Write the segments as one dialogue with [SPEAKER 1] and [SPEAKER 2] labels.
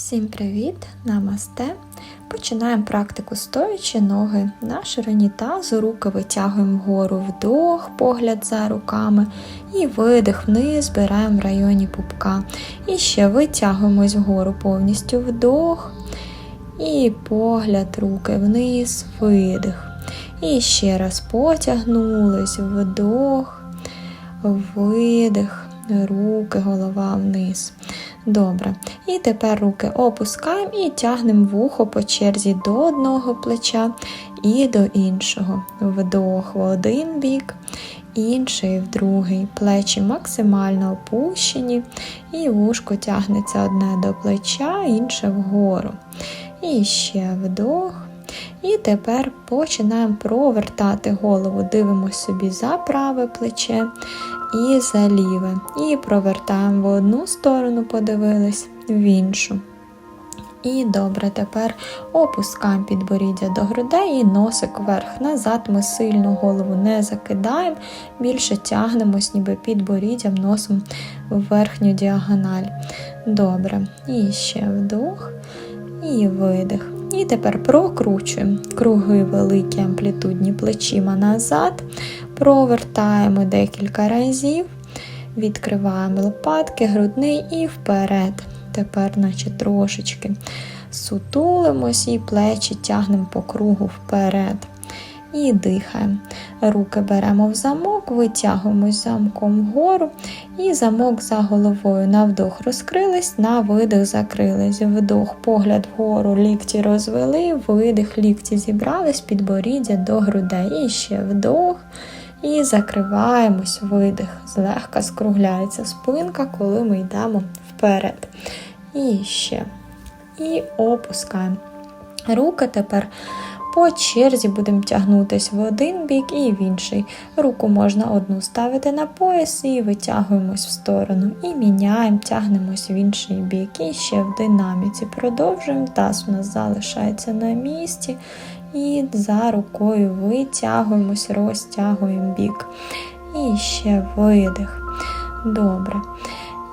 [SPEAKER 1] Всім привіт! Намасте! Починаємо практику стоячи ноги на ширині тазу, руки витягуємо вгору вдох, погляд за руками і видих вниз збираємо в районі пупка. І ще витягуємось вгору повністю вдох. І погляд руки вниз, видих. І ще раз потягнулись, вдох, видих, руки, голова вниз. Добре. І тепер руки опускаємо і тягнемо вухо по черзі до одного плеча і до іншого. Вдох в один бік, інший в другий. Плечі максимально опущені, і вушко тягнеться одне до плеча, інше вгору. І ще вдох. І тепер починаємо провертати голову. Дивимося собі за праве плече і за ліве. І провертаємо в одну сторону, подивились, в іншу. І добре, тепер опускаємо підборіддя до грудей і носик вверх. Назад ми сильну голову не закидаємо, більше тягнемось, ніби підборіддям носом в верхню діагональ. Добре. І ще вдох і видих. І тепер прокручуємо круги великі, амплітудні плечима назад, провертаємо декілька разів, відкриваємо лопатки, грудний і вперед. Тепер, наче трошечки сутулимось і плечі тягнемо по кругу вперед. І дихаємо. Руки беремо в замок, витягуємось замком вгору, і замок за головою. На вдох розкрились, на видих закрились. Вдох, погляд вгору, лікті розвели, видих, лікті зібрались, підборіддя до грудей. І ще вдох. І закриваємось, видих. Злегка скругляється спинка, коли ми йдемо вперед. І ще. І опускаємо. Руки тепер по черзі будемо тягнутися в один бік і в інший. Руку можна одну ставити на пояс і витягуємось в сторону. І міняємо, тягнемось в інший бік. І ще в динаміці продовжуємо. Таз у нас залишається на місці. І за рукою витягуємось, розтягуємо бік. І ще видих. Добре.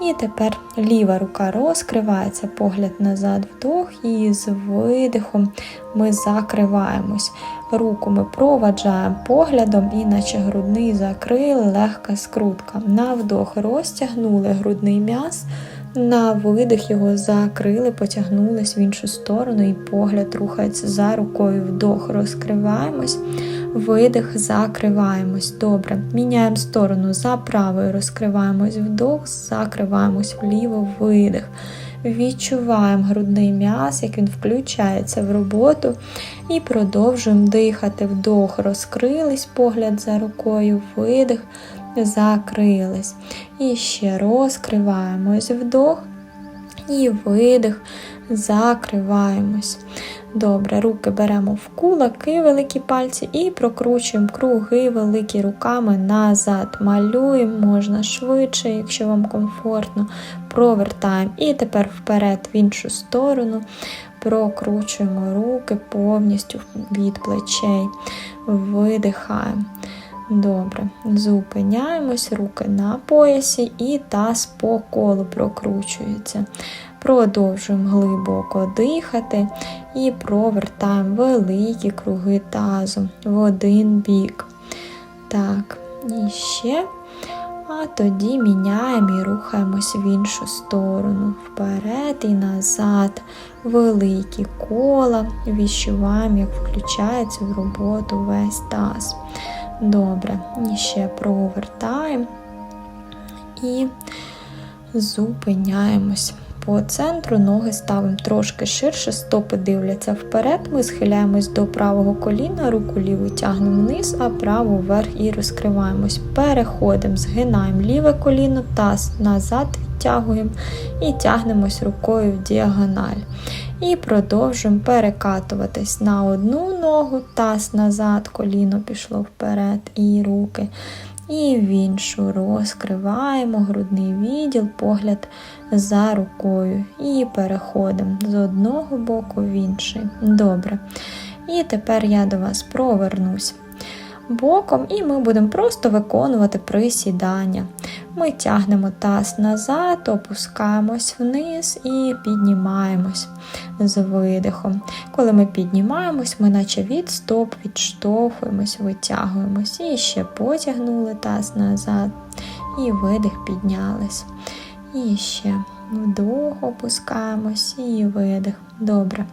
[SPEAKER 1] І тепер ліва рука розкривається, погляд назад, вдох, і з видихом ми закриваємось. Руку ми проваджаємо поглядом, іначе грудний закрили, легка скрутка. На вдох розтягнули грудний м'яз, на видих його закрили, потягнулись в іншу сторону, і погляд рухається за рукою. Вдох, розкриваємось. Видих, закриваємось. Добре. Міняємо сторону за правою, розкриваємось вдох, закриваємось вліво, видих. Відчуваємо грудний м'яз, як він включається в роботу. І продовжуємо дихати. Вдох, розкрились, погляд за рукою, видих, закрились. І ще розкриваємось вдох і видих, закриваємось. Добре, руки беремо в кулаки, великі пальці, і прокручуємо круги великі руками назад. Малюємо, можна швидше, якщо вам комфортно. Провертаємо. І тепер вперед, в іншу сторону. Прокручуємо руки повністю від плечей. Видихаємо. Добре, зупиняємось, руки на поясі і таз по колу прокручується. Продовжуємо глибоко дихати і провертаємо великі круги тазу в один бік. Так, і ще. А тоді міняємо і рухаємось в іншу сторону. Вперед і назад. Великі кола. Відчуваємо, як включається в роботу весь таз. Добре, і ще провертаємо і зупиняємось. По центру ноги ставимо трошки ширше, стопи дивляться вперед. Ми схиляємось до правого коліна, руку ліву тягнемо вниз, а праву вверх і розкриваємось. Переходимо, згинаємо ліве коліно, таз назад відтягуємо і тягнемось рукою в діагональ. І продовжуємо перекатуватись на одну ногу, таз назад, коліно пішло вперед, і руки. І в іншу розкриваємо грудний відділ, погляд за рукою. І переходимо з одного боку в інший. Добре. І тепер я до вас провернусь. Боком, і ми будемо просто виконувати присідання. Ми тягнемо таз назад, опускаємось вниз і піднімаємось з видихом. Коли ми піднімаємось, ми наче від стоп відштовхуємось, витягуємось. І ще потягнули таз назад. І видих піднялись. І ще вдох опускаємось, і видих. Добре.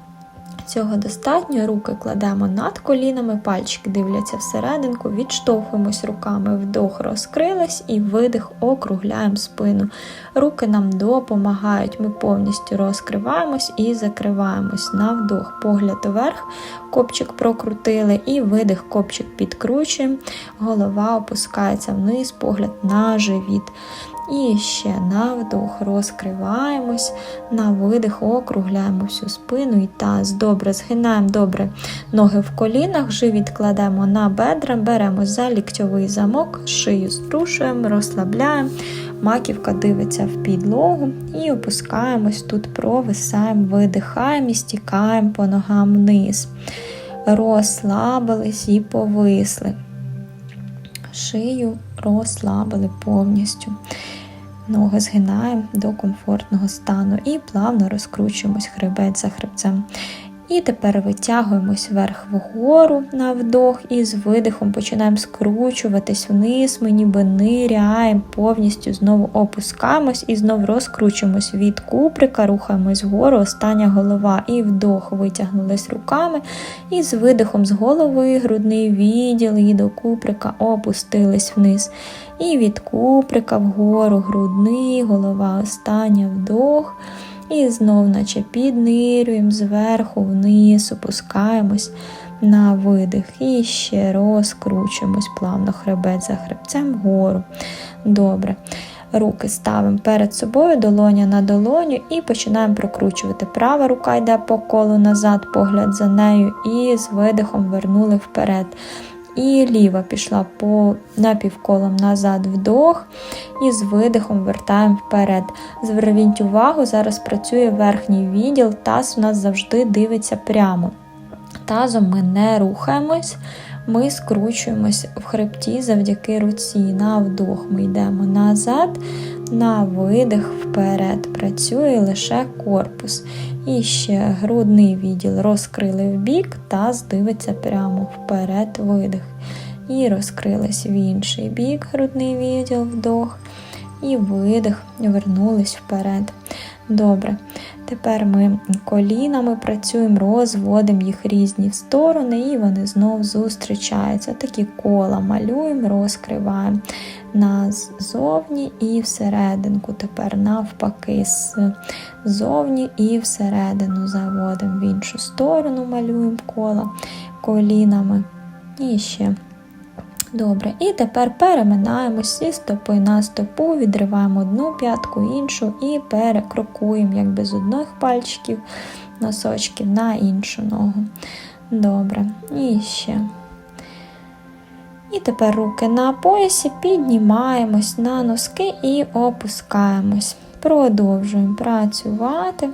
[SPEAKER 1] Цього достатньо, руки кладемо над колінами, пальчики дивляться всерединку, відштовхуємось руками, вдох розкрились і видих, округляємо спину. Руки нам допомагають, ми повністю розкриваємось і закриваємось. На вдох, погляд вверх, копчик прокрутили, і видих, копчик підкручуємо, голова опускається вниз, погляд на живіт. І ще на вдох розкриваємось, на видих округляємо всю спину і таз. Добре, згинаємо добре ноги в колінах, живіт кладемо на бедра, беремо за ліктьовий замок, шию струшуємо, розслабляємо, маківка дивиться в підлогу і опускаємось тут, провисаємо, видихаємо і стікаємо по ногам вниз. Розслабились і повисли. Шию розслабили повністю. Ноги згинаємо до комфортного стану і плавно розкручуємось хребет за хребцем. І тепер витягуємось вверх вгору на вдох, і з видихом починаємо скручуватись вниз, ми ніби ниряємо, повністю знову опускаємось і знову розкручуємось від куприка, рухаємось вгору, остання голова. І вдох витягнулись руками. І з видихом з голови, грудний відділ і до куприка опустились вниз. І від куприка вгору, грудний, голова, остання вдох. І знов, наче піднирюємо зверху вниз, опускаємось на видих. І ще розкручуємось плавно хребет за хребцем вгору. Добре. Руки ставимо перед собою, долоня на долоню, і починаємо прокручувати. Права рука йде по колу назад, погляд за нею, і з видихом вернули вперед. І ліва пішла по напівколом назад вдох, і з видихом вертаємо вперед. Зверніть увагу, зараз працює верхній відділ, таз у нас завжди дивиться прямо. Тазом ми не рухаємось, ми скручуємось в хребті завдяки руці. На вдох ми йдемо назад, на видих вперед. Працює лише корпус. І ще грудний відділ розкрили в бік, таз дивиться прямо вперед, видих. І розкрились в інший бік, грудний відділ, вдох. І видих, вернулись вперед. Добре. Тепер ми колінами працюємо, розводимо їх різні в сторони, і вони знов зустрічаються. Такі кола малюємо, розкриваємо назовні і всерединку. Тепер навпаки, ззовні і всередину заводимо в іншу сторону, малюємо кола колінами. І ще. Добре, і тепер переминаємось зі стопи на стопу, відриваємо одну п'ятку, іншу і перекрокуємо, якби з одних пальчиків носочків на іншу ногу. Добре, і ще. І тепер руки на поясі, піднімаємось на носки і опускаємось. Продовжуємо працювати.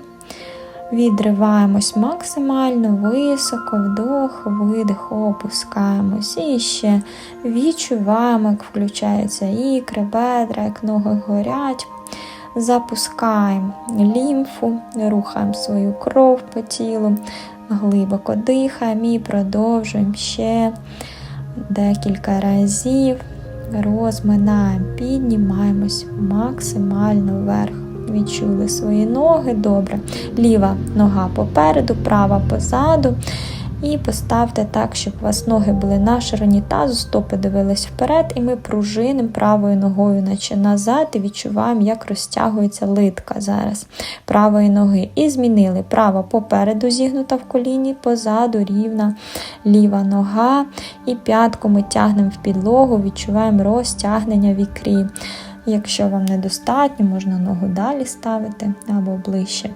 [SPEAKER 1] Відриваємось максимально високо, вдох, видих, опускаємось. І ще відчуваємо, як включаються ікри, бедра, як ноги горять. Запускаємо лімфу, рухаємо свою кров по тілу, глибоко дихаємо і продовжуємо ще декілька разів. Розминаємо, піднімаємось максимально вверх відчули свої ноги. Добре. Ліва нога попереду, права позаду. І поставте так, щоб у вас ноги були на ширині тазу, стопи дивились вперед, і ми пружинимо правою ногою, наче назад, і відчуваємо, як розтягується литка зараз правої ноги. І змінили права попереду, зігнута в коліні, позаду рівна ліва нога. І п'ятку ми тягнемо в підлогу, відчуваємо розтягнення в ікрі. Якщо вам недостатньо, можна ногу далі ставити або ближче.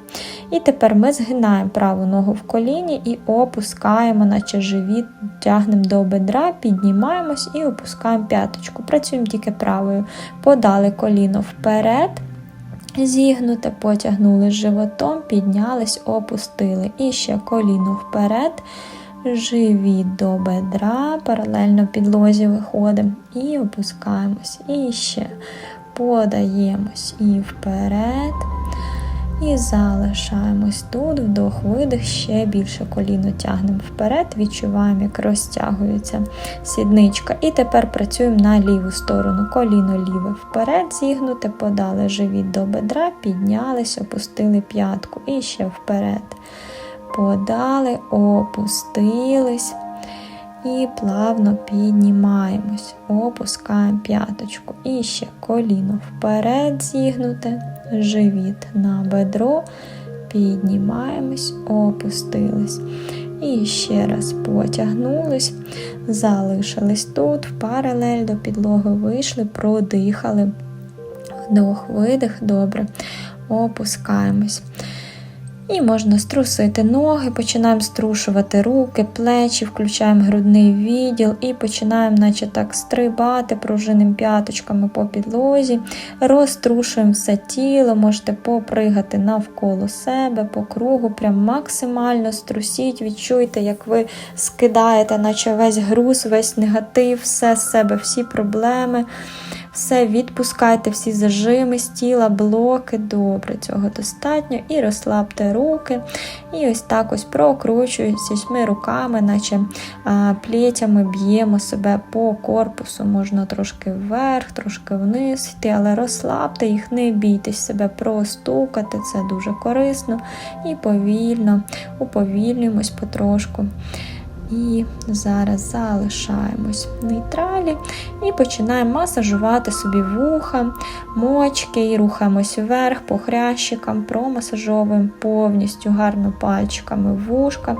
[SPEAKER 1] І тепер ми згинаємо праву ногу в коліні і опускаємо, наче живіт, тягнемо до бедра, піднімаємось і опускаємо п'яточку. Працюємо тільки правою. Подали коліно вперед. Зігнуте, потягнули животом, піднялись, опустили. І ще коліно вперед, Живіт до бедра, паралельно підлозі виходимо і опускаємось. І ще подаємось і вперед. І залишаємось тут, вдох, видих, ще більше коліно тягнемо вперед, відчуваємо, як розтягується сідничка. І тепер працюємо на ліву сторону. Коліно ліве вперед, зігнуте, подали живіт до бедра, піднялись, опустили п'ятку. І ще вперед. Подали, опустились. І плавно піднімаємось, опускаємо п'яточку. І ще коліно вперед зігнуте, живіт на бедро, піднімаємось, опустились. І ще раз потягнулись, залишились тут, в паралель до підлоги вийшли, продихали. Вдох, видих, добре. Опускаємось. І можна струсити ноги, починаємо струшувати руки, плечі, включаємо грудний відділ і починаємо, наче так, стрибати пружинним п'яточками по підлозі, розтрушуємо все тіло, можете попригати навколо себе, по кругу, прям максимально струсіть, відчуйте, як ви скидаєте, наче весь груз, весь негатив, все з себе, всі проблеми. Все, відпускайте всі зажими з тіла, блоки. Добре, цього достатньо. І розслабте руки. І ось так ось прокручуючись ми руками, наче плетями б'ємо себе по корпусу. Можна трошки вверх, трошки вниз йти, але розслабте їх, не бійтесь себе простукати, це дуже корисно. І повільно уповільнюємось потрошку. І зараз залишаємось в нейтралі і починаємо масажувати собі вуха, мочки, і рухаємось вверх по хрящикам, промасажовуємо повністю гарно пальчиками вушка,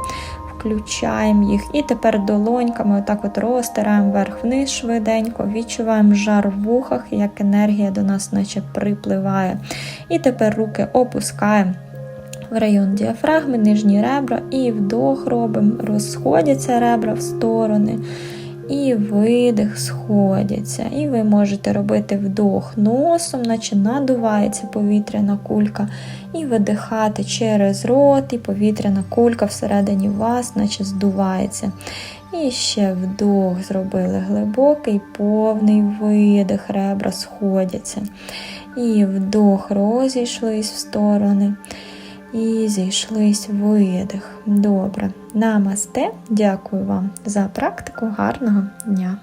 [SPEAKER 1] включаємо їх. І тепер долоньками отак от розтираємо вверх-вниз швиденько, відчуваємо жар в вухах, як енергія до нас наче припливає. І тепер руки опускаємо в район діафрагми, нижні ребра, і вдох робимо, розходяться ребра в сторони. І видих сходяться. І ви можете робити вдох носом, наче надувається повітряна кулька, і видихати через рот, і повітряна кулька всередині вас, наче здувається. І ще вдох зробили глибокий, повний видих, ребра сходяться. І вдох розійшлись в сторони. І зійшлись видих. Добре. Намасте. Дякую вам за практику. Гарного дня!